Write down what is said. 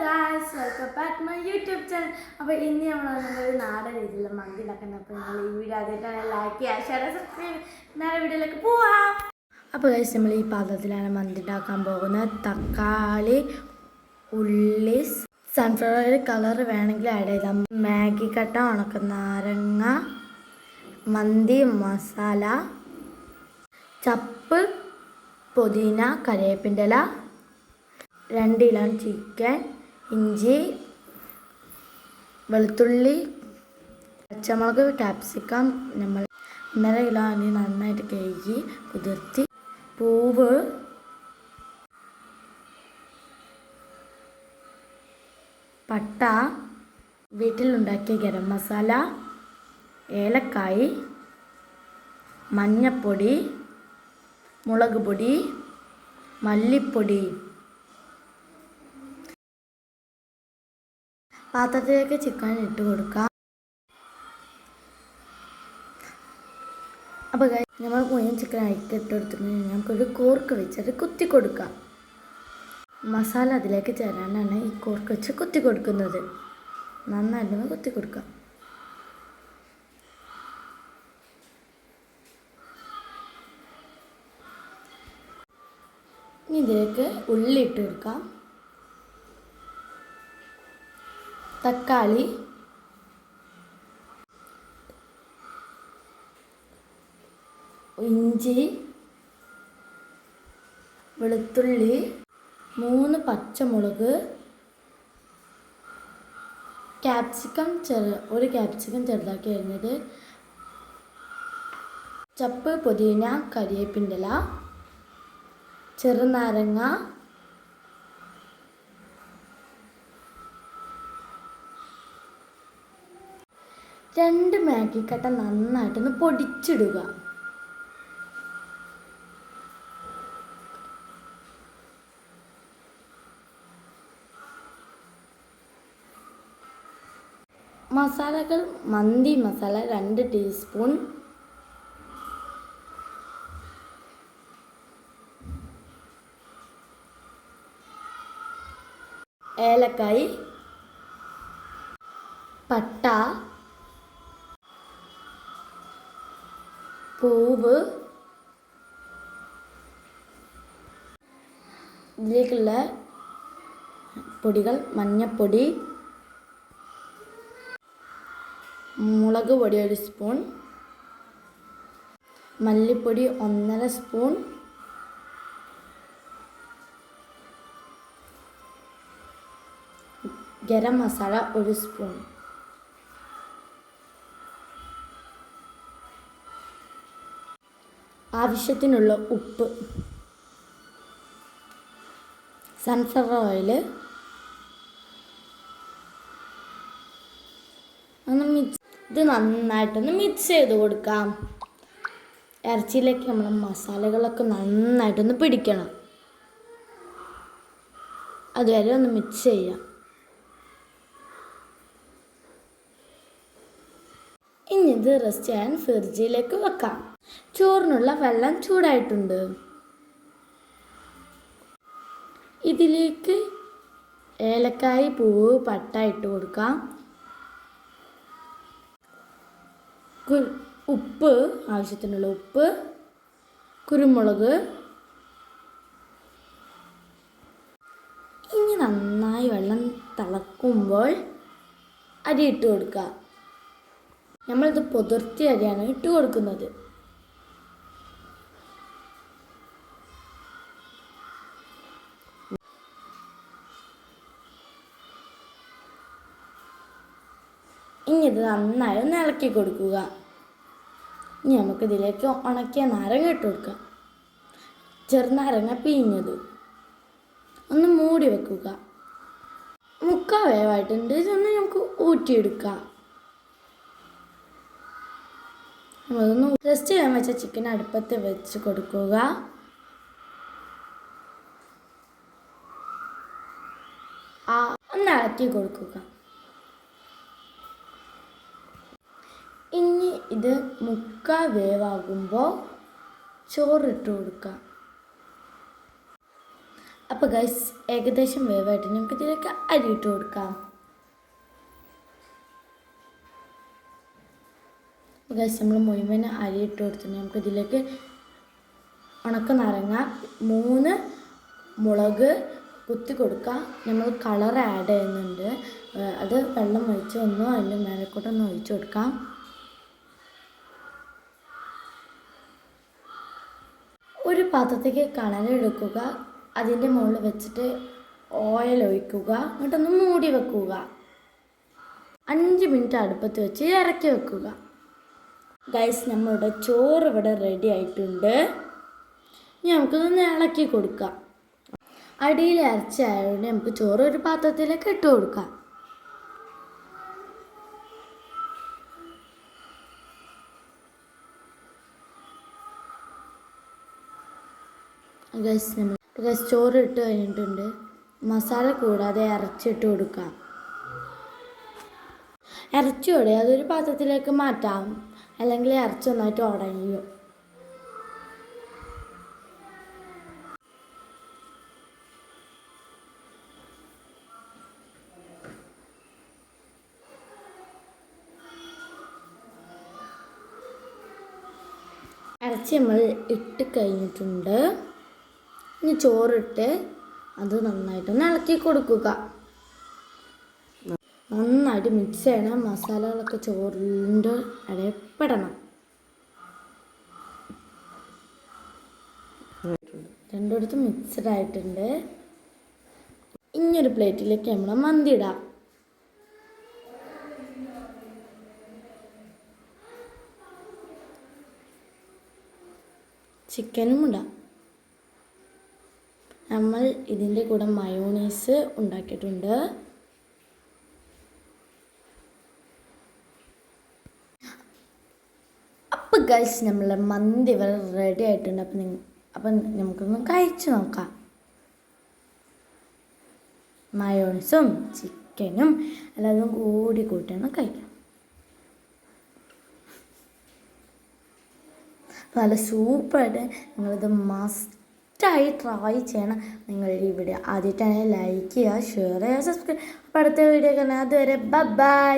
Guys welcome back my YouTube channel അപ്പോൾ ഇന്ന് നമ്മൾ വന്നിട്ടൊരു നാടൻ രീതിയിലുള്ള മന്തി ഉണ്ടാക്കുന്നത് അപ്പോൾ നിങ്ങൾ ഈ വീഡിയോ ആദ്യമായിട്ടാണ് ലൈക്ക് ചെയ്യുക ഷെയർ സബ്സ്ക്രൈബ് നല്ല വീഡിയോയിലേക്ക് പോവാം. അപ്പോൾ ഗൈസ് നമ്മൾ ഈ പാത്രത്തിലാണ് മന്തി ഉണ്ടാക്കാൻ പോകുന്നത്. തക്കാളി ഉള്ളി സൺഫ്ലവർ കളർ വേണമെങ്കിൽ ആഡ് ചെയ്താൽ മാഗി കട്ട ഉണക്ക നാരങ്ങ മന്തി മസാല ചപ്പ് പുതിന കറിവേപ്പിന്റെ ഇല രണ്ട് കിലോ ചിക്കൻ ഇഞ്ചി വെളുത്തുള്ളി പച്ചമുളക് ക്യാപ്സിക്കം നമ്മൾ ഒന്നര കിലോ നന്നായിട്ട് കഴുകി കുതിർത്തി. പൂവ് പട്ട വീട്ടിലുണ്ടാക്കിയ ഗരം മസാല ഏലക്കായ് മഞ്ഞപ്പൊടി മുളക് പൊടി മല്ലിപ്പൊടി. പാത്രത്തിലേക്ക് ചിക്കൻ ഇട്ട് കൊടുക്കാം. അപ്പോൾ നമ്മൾ മുഴുവൻ ചിക്കൻ അഴിക്ക് ഇട്ട് കൊടുത്തിട്ടുണ്ടെങ്കിൽ നമുക്കൊരു കോർക്ക് വെച്ചിട്ട് കുത്തി കൊടുക്കാം. മസാല അതിലേക്ക് ചേരാനാണ് ഈ കോർക്ക് വെച്ച് കുത്തി കൊടുക്കുന്നത്. നന്നായിട്ട് കുത്തി കൊടുക്കാം. ഇതിലേക്ക് ഉള്ളി ഇട്ട് കൊടുക്കാം. തക്കാളി ഇഞ്ചി വെളുത്തുള്ളി മൂന്ന് പച്ചമുളക് ക്യാപ്സിക്കം ചെറു ഒരു ക്യാപ്സിക്കം ചെറുതാക്കി അരിഞ്ഞത് ചപ്പ് പുതിന കരിവേപ്പിന്റെ ഇല ചെറുനാരങ്ങ രണ്ട് മാഗി നന്നായിട്ടൊന്ന് പൊടിച്ചിടുക. മസാലകൾ മന്തി മസാല രണ്ട് ടീസ്പൂൺ. ഏലക്കായ് പട്ട പൂവ് ഇതിലേക്കുള്ള പൊടികൾ മഞ്ഞപ്പൊടി മുളക് പൊടി ഒരു സ്പൂൺ മല്ലിപ്പൊടി ഒന്നര സ്പൂൺ ഗരം മസാല ഒരു സ്പൂൺ ആവശ്യത്തിനുള്ള ഉപ്പ്. സൺഫ്ലവർ ഓയിൽ ഒന്ന് മിക്സ് ഇത് നന്നായിട്ടൊന്ന് മിക്സ് ചെയ്ത് കൊടുക്കാം. ഇറച്ചിയിലേക്ക് നമ്മൾ മസാലകളൊക്കെ നന്നായിട്ടൊന്ന് പിടിക്കണം. അതുവരെ ഒന്ന് മിക്സ് ചെയ്യാം. ഇനി ഇത് റെസ്റ്റ് ചെയ്യാൻ ഫ്രിഡ്ജിലേക്ക് വെക്കാം. ചോറിനുള്ള വെള്ളം ചൂടായിട്ടുണ്ട്. ഇതിലേക്ക് ഏലക്കായ് പൂവ് പട്ട ഇട്ട് കൊടുക്കാം. ഉപ്പ് ആവശ്യത്തിനുള്ള ഉപ്പ് കുരുമുളക്. ഇനി നന്നായി വെള്ളം തിളക്കുമ്പോൾ അരി ഇട്ട് കൊടുക്കുക നമ്മളിത് പൊതിർത്തി അരിയാണ് ഇട്ട് കൊടുക്കുന്നത്. ഇനി ഇത് നന്നായി ഒന്ന് ഇളക്കി കൊടുക്കുക. ഇനി നമുക്കിതിലേക്ക് ഉണക്കിയ നാരങ്ങ ഇട്ട് കൊടുക്കാം. ചെറുനാരങ്ങ പിഴിഞ്ഞത് ഒന്ന് മൂടി വെക്കുക. മുക്കാ വേവായിട്ടുണ്ട് ഇതൊന്ന് നമുക്ക് ഊറ്റിയെടുക്കാം. നമ്മളൊന്ന് റെസ്റ്റ് ചെയ്യാൻ വെച്ച ചിക്കൻ അടുപ്പത്ത് വെച്ച് കൊടുക്കുക. ആ ഒന്ന് ഇളക്കി കൊടുക്കുക ഇനി ഇത് മുക്കാൽ വേവാകുമ്പോൾ ചോറിട്ട് കൊടുക്കുക അപ്പോൾ ഗൈസ് ഏകദേശം വേവായിട്ട് നമുക്ക് ഇതിലേക്ക് അരി ഇട്ട് കൊടുക്കാം. ഗൈസ് നമ്മൾ മുഴുവൻ അരി ഇട്ട് കൊടുത്തിട്ട് നമുക്ക് ഇതിലേക്ക് ഉണക്ക നാരങ്ങ മൂന്ന് മുളക് കുത്തി കൊടുക്കുക നമ്മൾ കളർ ആഡ് ചെയ്യുന്നുണ്ട്. അത് വെള്ളം ഒഴിച്ച് ഒന്നോ അതിന്റെ മേലെക്കൂട്ടൊന്ന് ഒഴിച്ച് കൊടുക്കാം. ഒരു പാത്രത്തേക്ക് കണലെടുക്കുക അതിന്റെ മുകളിൽ വെച്ചിട്ട് ഓയിൽ ഒഴിക്കുക എന്നിട്ടൊന്ന് മൂടി വെക്കുക. അഞ്ച് മിനിറ്റ് അടുപ്പത്ത് വെച്ച് ഇറക്കി വെക്കുക. ഗൈസ് നമ്മളുടെ ചോറ് ഇവിടെ റെഡി ആയിട്ടുണ്ട്. ഇനി നമുക്കിതൊന്ന് ഇളക്കി കൊടുക്കാം. അടിയിൽ ഇറച്ചി ആയതുകൊണ്ട് നമുക്ക് ചോറ് ഒരു പാത്രത്തിലേക്ക് ഇട്ട് കൊടുക്കാം. ഗൈസ് നമ്മൾ ഗൈസ് ചോറ് ഇട്ട് കഴിഞ്ഞിട്ടുണ്ട്. മസാല കൂടാതെ ഇറച്ചിട്ട് കൊടുക്കാം. ഇറച്ചിയോടെ അതൊരു പാത്രത്തിലേക്ക് മാറ്റാം. അല്ലെങ്കിൽ ഇറച്ചി ഒന്നായിട്ട് ഉടയും. ഇറച്ചി നമ്മൾ ഇട്ട് കഴിഞ്ഞിട്ടുണ്ട്. ഇനി ചോറിട്ട് അത് നന്നായിട്ടൊന്ന് ഇളക്കി കൊടുക്കുക. നന്നായിട്ട് മിക്സ് ചെയ്യണം. മസാലകളൊക്കെ ചോറിന്റെ ഇടയപ്പെടണം രണ്ടിടത്തും മിക്സ്ഡ് ആയിട്ടുണ്ട്. ഇനിയൊരു പ്ലേറ്റിലേക്ക് നമ്മൾ മന്തി ഇടാം. ചിക്കനും ഇടാം. നമ്മൾ ഇതിന്റെ കൂടെ മയോണീസ് ഉണ്ടാക്കിയിട്ടുണ്ട്. അപ്പം ഗൈസ് നമ്മളെ മന്തി വരെ റെഡി ആയിട്ടുണ്ട്. അപ്പം നിങ്ങൾ അപ്പം നമുക്കൊന്ന് കഴിച്ചു നോക്കാം. മയോണീസും ചിക്കനും എല്ലാതും കൂടി കൂട്ടിയാണ് കഴിക്കാം. നല്ല സൂപ്പറായിട്ട് നിങ്ങളിത് മസ്റ്റായി ട്രൈ ചെയ്യണം. നിങ്ങൾ ഈ വീഡിയോ ആദ്യമായിട്ടാണെങ്കിൽ ലൈക്ക് ചെയ്യുക ഷെയർ ചെയ്യുക സബ്സ്ക്രൈബ് അപ്പോൾ അടുത്ത വീഡിയോ കാണാം. അതുവരെ ബൈ